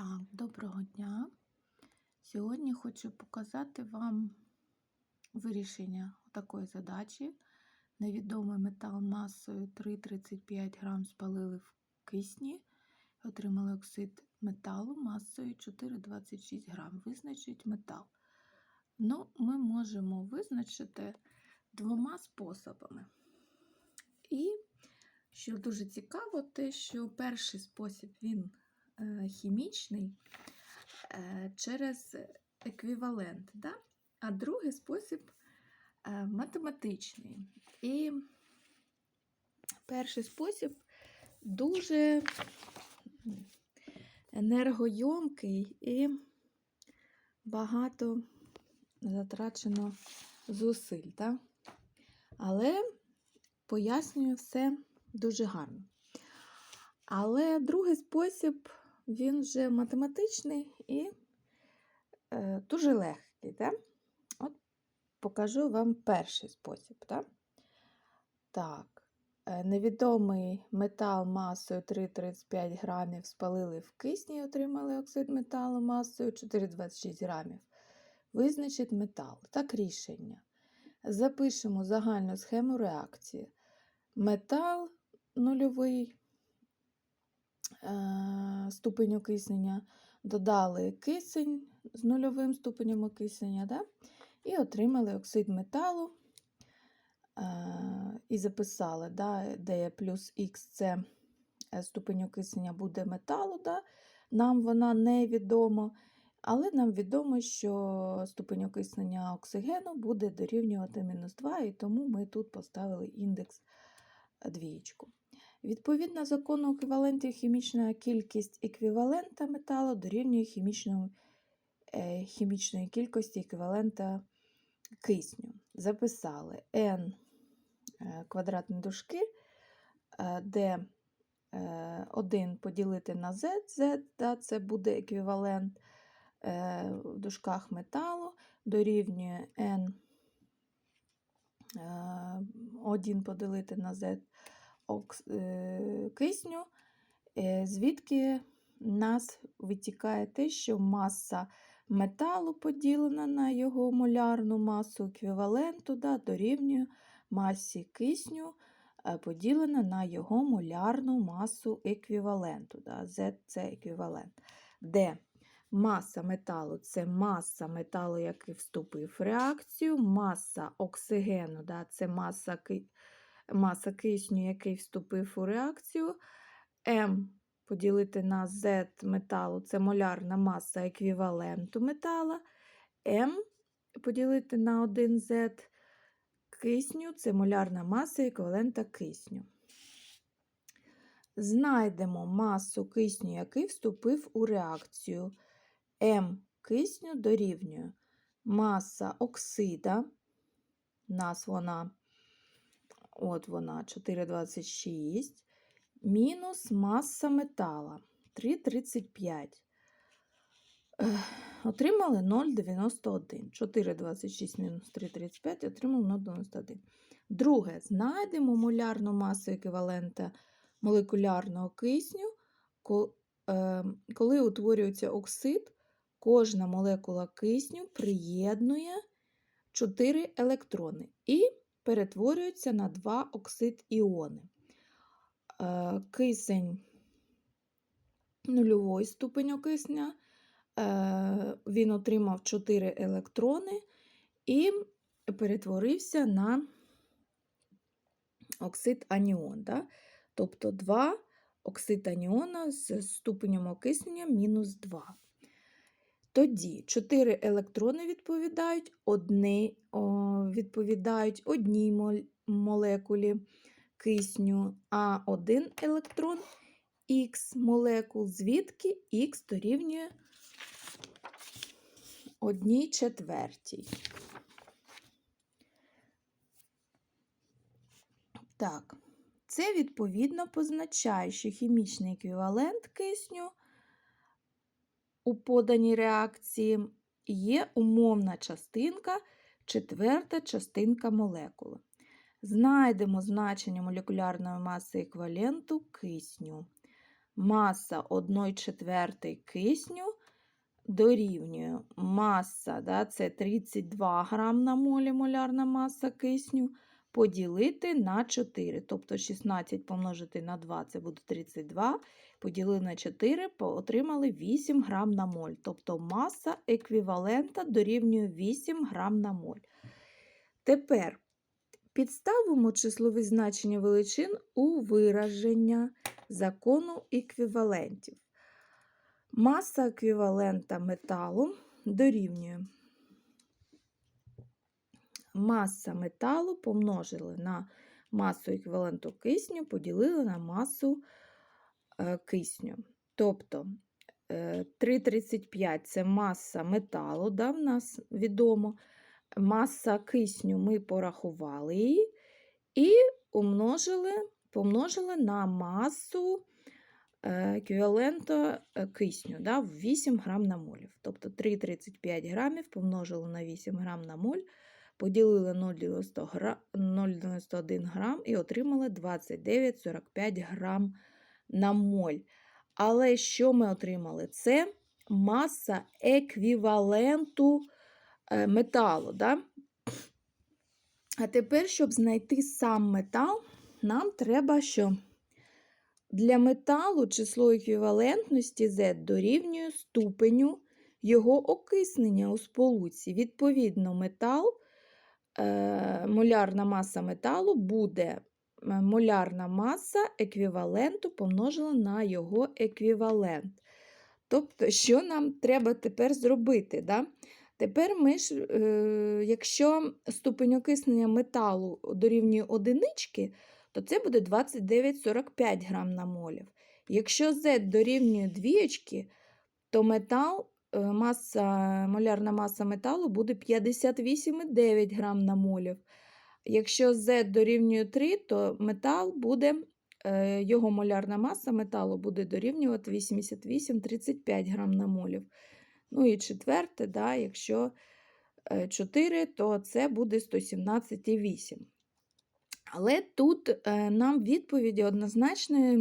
Так, доброго дня. Сьогодні хочу показати вам вирішення такої задачі. Невідомий метал масою 3,35 грам спалили в кисні, отримали оксид металу масою 4,26 грам. Визначить метал. Ну, ми можемо визначити двома способами. І, що дуже цікаво, те, що перший спосіб він хімічний е, через еквівалент, да? а другий спосіб е, математичний. І перший спосіб дуже енергойомкий і багато затрачено зусиль. Да? Але пояснюю все дуже гарно. Але другий спосіб, він вже математичний і е, дуже легкий. Да? От покажу вам перший спосіб. Да? Так, е, невідомий метал масою 3,35 грамів спалили в кисні і отримали оксид металу масою 4,26 грамів. Визначить метал. Так, рішення. Запишемо загальну схему реакції. Метал нульовий ступень окиснення, додали кисень з нульовим ступенем окиснення, да? і отримали оксид металу. Е, і записали, да, де плюс Х це ступень окиснення буде металу. Да? Нам вона невідома. Але нам відомо, що ступень окиснення оксигену буде дорівнювати мінус 2, і тому ми тут поставили індекс двієчку. Відповідно закону еквівалентів, хімічна кількість еквівалента металу дорівнює е, хімічної кількості еквівалента кисню. Записали n е, квадратні дужки, е, де 1 поділити на z, z да, це буде еквівалент в дужках металу, дорівнює n 1 поділити на z кисню, звідки нас витікає те, що маса металу поділена на його молярну масу еквіваленту да, дорівнює масі кисню, поділена на його молярну масу еквіваленту. Да, Z це еквівалент. Де Маса металу це маса металу, який вступив в реакцію, маса оксигену да, це маса маса кисню, який вступив у реакцію. М поділити на Z металу це молярна маса еквіваленту метала. М поділити на 1Z кисню це молярна маса еквівалента кисню. Знайдемо масу кисню, який вступив у реакцію. М кисню дорівнює маса оксида, нас вона, от вона 4,26, мінус маса метала 3,35. Отримали 0,91. 4,26 мінус 3,35 отримали 0,91. Друге, знайдемо молярну масу еквівалента молекулярного кисню, коли утворюється оксид. Кожна молекула кисню приєднує 4 електрони і перетворюється на 2 оксид іони. Е, кисень нульовий ступень окисня, е, він отримав 4 електрони і перетворився на оксид аніон. Да? Тобто 2 оксид аніона з ступенем окиснення мінус 2. Тоді 4 електрони відповідають одні, відповідають одній молекулі кисню, а один електрон Х молекул, звідки Х дорівнює одній четвертій. Так, це відповідно позначає, що хімічний еквівалент кисню у поданій реакції є умовна частинка, четверта частинка молекули. Знайдемо значення молекулярної маси еквіваленту кисню. маса 1 четвертий кисню дорівнює маса, да, це 32 грам на молі молярна маса кисню, поділити на 4. Тобто 16 помножити на 2 це буде 32, поділили на 4, по- отримали 8 грам на моль. Тобто маса еквівалента дорівнює 8 грам на моль. Тепер підставимо числові значення величин у вираження закону еквівалентів. Маса еквівалента металу дорівнює маса металу помножили на масу еквіваленту кисню, поділили на масу е, кисню. Тобто е, 3,35 це маса металу, да, в нас відомо. Маса кисню ми порахували її і умножили, помножили на масу е, еквівалента е, кисню да, в 8 грам на молів. Тобто 3,35 грамів помножили на 8 грам на моль, поділили 0,91 грам і отримали 29,45 грам на моль. Але що ми отримали? Це маса еквіваленту е, металу. Да? А тепер, щоб знайти сам метал, нам треба, що для металу число еквівалентності Z дорівнює ступеню його окиснення у сполуці. Відповідно, метал, молярна маса металу буде е, молярна маса еквіваленту помножена на його еквівалент. Тобто, що нам треба тепер зробити? Да? Тепер ми ж, е, якщо ступень окиснення металу дорівнює одинички, то це буде 29,45 грам на молів. Якщо Z дорівнює двієчки, то метал, е, маса, молярна маса металу буде 58,9 грам на молів. Якщо Z дорівнює 3, то метал буде, е, його молярна маса металу буде дорівнювати 88,35 грам на молів. Ну і четверте, да, якщо е, 4, то це буде 117,8. Але тут е, нам відповіді однозначної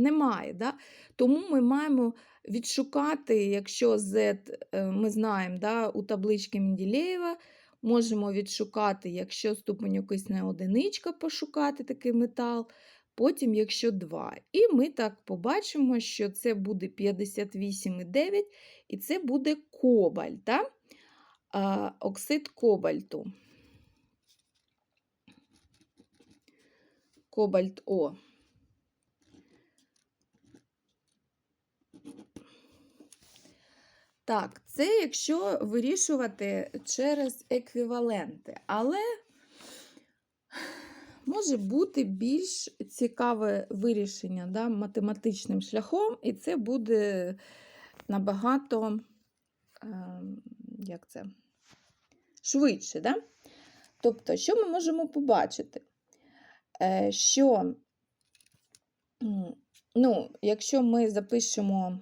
немає. Да? Тому ми маємо відшукати, якщо Z е, ми знаємо да, у табличці Менделєєва, можемо відшукати, якщо ступень окисне одиничка, пошукати такий метал, потім, якщо 2. І ми так побачимо, що це буде 58,9 і це буде кобальт, да? оксид кобальту. Кобальт О. Так, це якщо вирішувати через еквіваленти, але може бути більш цікаве вирішення да, математичним шляхом, і це буде набагато ем, як це, швидше. Да? Тобто, що ми можемо побачити? Е, Що, ну, якщо ми запишемо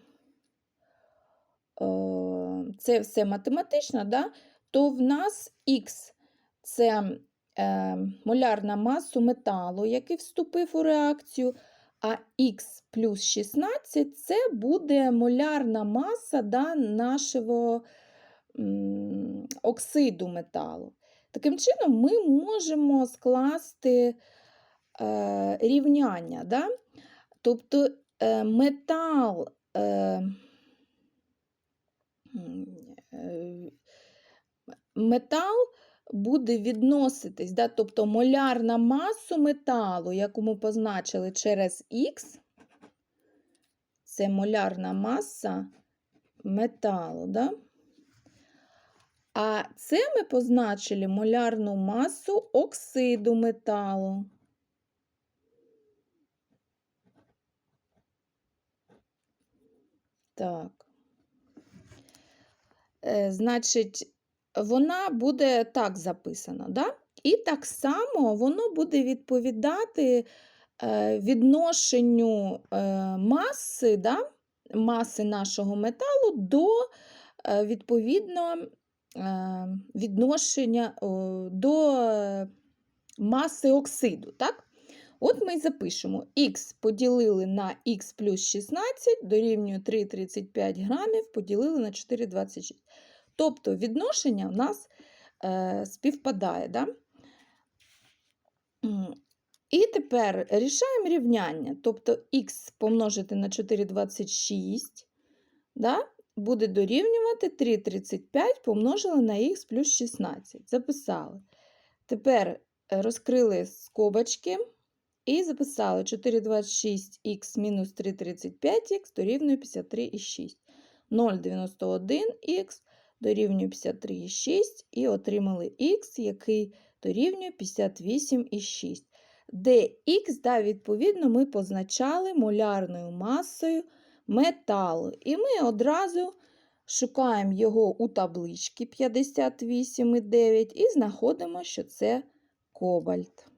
е, це все математично, да, то в нас Х це е, молярна маса металу, який вступив у реакцію, а Х плюс 16 це буде молярна маса да, нашого оксиду металу. Таким чином, ми можемо скласти е, рівняння. Да? Тобто е, метал. Е, метал буде відноситись, да? тобто молярна масу металу, яку ми позначили через Х, це молярна маса металу. Да? А це ми позначили молярну масу оксиду металу. Так. Е, значить, вона буде так записана, да? І так само воно буде відповідати е, відношенню е, маси, да? маси нашого металу до е, відповідно е, відношення о, до е, маси оксиду. Так? От ми і запишемо х поділили на х плюс 16 дорівнює 3,35 грамів, поділили на 4,26. Тобто відношення у нас е, співпадає. Да? І тепер рішаємо рівняння. Тобто х помножити на 4,26 да? буде дорівнювати 3,35 помножили на х плюс 16. Записали. Тепер е, розкрили скобочки і записали 426х мінус 335х дорівнює 53,6. 0,91х дорівнює 53,6 і отримали х, який дорівнює 58,6. Де х, да, відповідно, ми позначали молярною масою металу. І ми одразу шукаємо його у табличці 58,9 і знаходимо, що це кобальт.